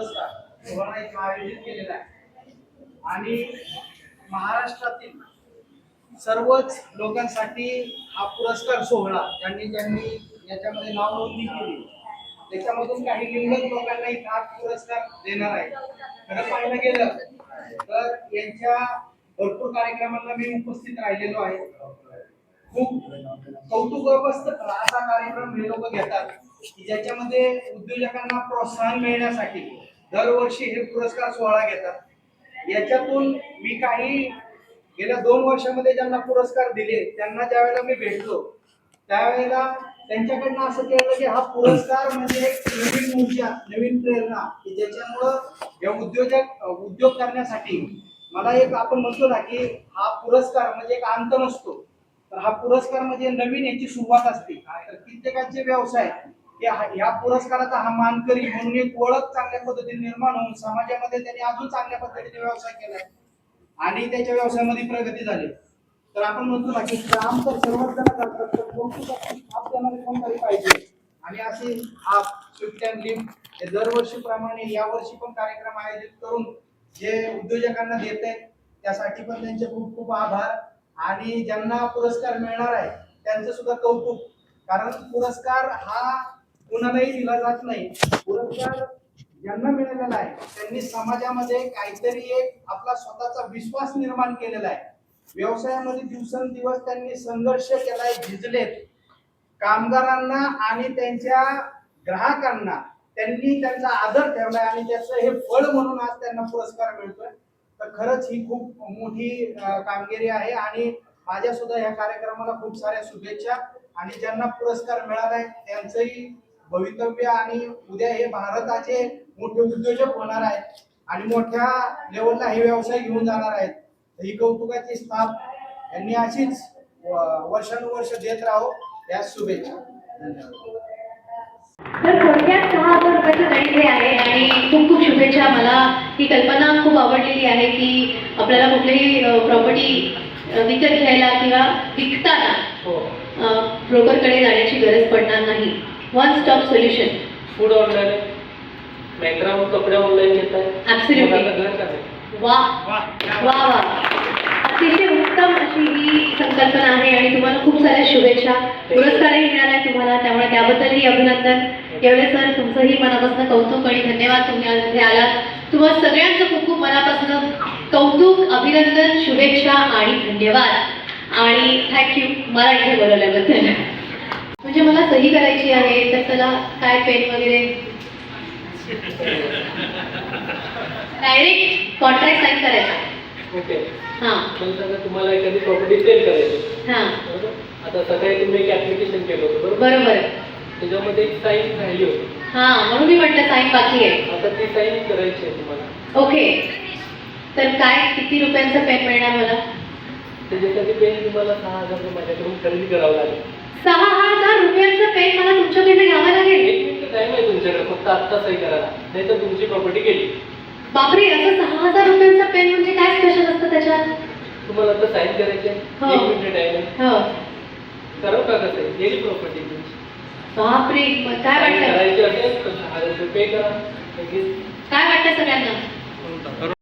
इथं आयोजित केलेला आहे. आणि महाराष्ट्रातील सर्वच लोकांसाठी हा पुरस्कार सोहळा ज्यांनी ज्यांनी याच्यामध्ये नाव नोंदणी केली. त्याच्यामधून काही निवडक लोकांना हा पुरस्कार देणार आहे. खरं पाहायला गेलं तर यांच्या भरपूर कार्यक्रमांना मी उपस्थित राहिलेलो आहे. खूप कौतुकास्पद असा कार्यक्रम हे लोक घेतात की ज्याच्यामध्ये उद्योजकांना प्रोत्साहन मिळण्यासाठी दरवर्षी हे पुरस्कार सोहळा घेतात. याच्यातून मी काही गेल्या दोन वर्षामध्ये ज्यांना पुरस्कार दिले त्यांना ज्यावेळेला मी भेटलो त्यावेळेला त्यांच्याकडनं असं केलं की हा पुरस्कार म्हणजे एक नवीन ऊर्जा नवीन प्रेरणा की ज्याच्यामुळं या उद्योजक उद्योग करण्यासाठी मला एक आपण म्हणतो ना की हा पुरस्कार म्हणजे एक अंत नसतो. तर हा पुरस्कार म्हणजे नवीन याची सुरुवात असते. तर कित्येकांचे व्यवसाय या पुरस्काराचा हा मानकरी म्हणून एक ओळख चांगल्या पद्धतीने निर्माण होऊन समाजामध्ये त्यांनी अजून चांगल्या पद्धतीने व्यवसाय केलाय आणि त्याच्या व्यवसायामध्ये प्रगती झाली. तर आपण म्हणतो ना की काम तर सर्वच जण करतात पण कौतुकाची कोणतरी पाहिजे? आणि असे आप स्विफ्ट अँड लिफ्ट हे दरवर्षीप्रमाणे यावर्षी पण कार्यक्रम आयोजित करून जे उद्योजकांना देत आहेत त्यासाठी पण त्यांचे खूप खूप आभार. आणि ज्यांना पुरस्कार मिळणार आहे त्यांचं सुद्धा कौतुक. कारण पुरस्कार हा कुणालाही दिला जात नाही. पुरस्कार ज्यांना मिळालेला आहे त्यांनी समाजामध्ये काहीतरी एक आपला स्वतःचा विश्वास निर्माण केलेला आहे. व्यवसायामध्ये दिवसेंदिवस त्यांनी संघर्ष केलाय झिजलेत कामगारांना आणि त्यांच्या ग्राहकांना त्यांनी त्यांचा आदर ठेवलाय आणि त्याचं हे फळ म्हणून आज त्यांना पुरस्कार मिळतोय. तर खरंच ही खूप मोठी कामगिरी आहे आणि माझ्या सुद्धा या कार्यक्रमाला खूप साऱ्या शुभेच्छा. आणि ज्यांना पुरस्कार मिळालाय त्यांचंही भवितव्य आणि उद्या हे भारताचे मोठे उद्योजक होणार आहेत आणि मोठ्या लेवलला हे व्यवसाय घेऊन जाणार आहेत. ही कौतुकाची स्थाप यांनी अशीच वर्षानुवर्ष देत राहो. या शुभेच्छा. तर थोडक्यात सहा हे आहे आणि खूप खूप शुभेच्छा मला ही कल्पना खूप आवडलेली आहे की आपल्याला कुठलीही प्रॉपर्टी विकत घ्यायला किंवा विकताना ब्रोकरकडे जाण्याची गरज पडणार नाही. One stop solution food online background कपडे ऑनलाईन घेतात. वा. वा वा अतिशय उत्तम अशी ही संकल्पना आहे आणि तुम्हाला खूप साऱ्या शुभेच्छा. पुरस्कारही मिळाला तुम्हाला. त्यामुळे त्याबद्दलही अभिनंदन. एवढे सर तुमचंही मनापासून कौतुक आणि धन्यवाद तुम्ही आज इथे आलात. तुम्हाला सगळ्यांचं खूप खूप मनापासून कौतुक अभिनंदन शुभेच्छा आणि धन्यवाद. आणि थँक्यू मला इथे बोलवल्याबद्दल. म्हणजे मला सही करायची आहे तर त्याला काय पेन वगैरे? डायरेक्ट कॉन्ट्रॅक्ट साईन करायचा. ओके. हां. तुम्हाला एखादी प्रॉपर्टी सेल करायची. हां. आता सकाळी तुम्ही एक ऍप्लिकेशन केलं होतं बरोबर? बरोबर. त्याच्यामध्ये एक साईन राहिली होती. हां म्हणून मी म्हटलं साईन बाकी आहे. आता ती साईन करायची आहे तुम्हाला. ओके. तर काय किती रुपयांचं पेन मिळणार मला? त्याच्यासाठी पेन तुम्हाला सहा हजार रुपये माझ्याकडून खरेदी करावं लागेल. सहा हजार रुपयांचं पेन मला तुमच्याकडनं घ्यावं लागेल एक मिनिट आहे तुमच्याकडे फक्त आत्ता सही करायला नाही तर तुमची प्रॉपर्टी गेली. बापरे असं सहा हजार रुपयांचं पेन म्हणजे काय स्पेशल असतं त्याच्यात? तुम्हाला आता साईन करायची आहे हो. एक मिनिट टाईम आहे. हो. का कसं आहे? गेली प्रॉपर्टी तुमची. बापरे मग काय वाटतं करायची असेल तर सहा रुपये पे करा. लगेच. काय वाटतं सगळ्यांना?